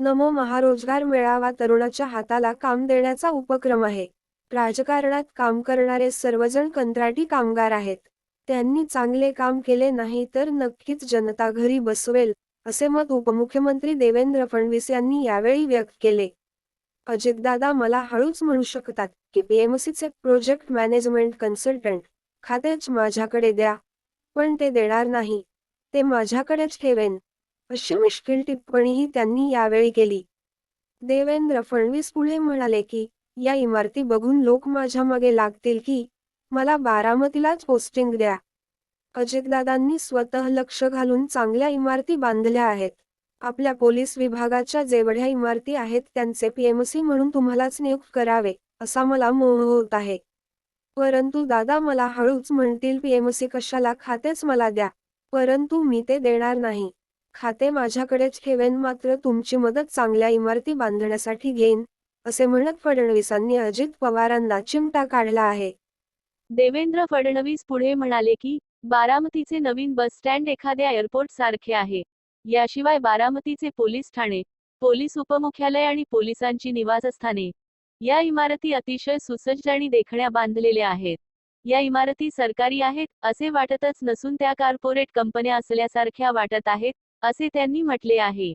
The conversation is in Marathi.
नमो महारोजगार मेळावा तरुणाच्या हाताला काम देण्याचा उपक्रम आहे. राजकारणात काम करणारे सर्वजण कंत्राटी कामगार आहेत. त्यांनी चांगले काम केले नाही तर नक्कीच जनता घरी बसवेल असे मत उपमुख्यमंत्री देवेंद्र फडणवीस यांनी यावेळी व्यक्त केले. अजितदादा मला हळूच म्हणू शकतात की पीएमसीचे प्रोजेक्ट मॅनेजमेंट कन्सल्टंट खातेच माझ्याकडे द्या. पण ते देणार नाही. ते माझ्याकडेच ठेवेन. अशी मिश्किल टिप्पणीही त्यांनी यावेळी केली. देवेंद्र फडणवीस पुढे म्हणाले की या इमारती बघून लोक माझ्या मागे लागतील की मला बारामतीलाच पोस्टिंग द्या. अजितदादांनी स्वतः लक्ष घालून चांगल्या इमारती बांधल्या आहेत. आपल्या पोलीस विभागाच्या जेवढ्या इमारती आहेत त्यांचे पीएमसी म्हणून तुम्हालाच नियुक्त करावे असा मला मोह होत आहे. परंतु दादा मला हळूच म्हणतील पीएमसी कशाला खातेच मला द्या परंतु मी ते देणार नाही. खाते माझ्याकडेच ठेवेन मात्र तुमची मदत चांगल्या इमारती बांधण्यासाठी घेईन असे म्हणत फडणवीसांनी अजित पवारांना चिमटा काढला आहे. देवेंद्र फडणवीस पुढे म्हणाले की बारामतीचे नवीन बस स्टँड एखाद्या एअरपोर्ट सारखे आहे. याशिवाय बारामतीचे पोलीस ठाणे पोलीस उपमुख्यालय आणि पोलिसांची निवासस्थाने. या इमारती अतिशय सुसज्ज आणि देखण्या बांधलेल्या आहेत. या इमारती सरकारी आहेत असे वाटतच नसून त्या कॉर्पोरेट कंपन्या असल्यासारख्या वाटत आहेत असे त्यांनी म्हटले आहे.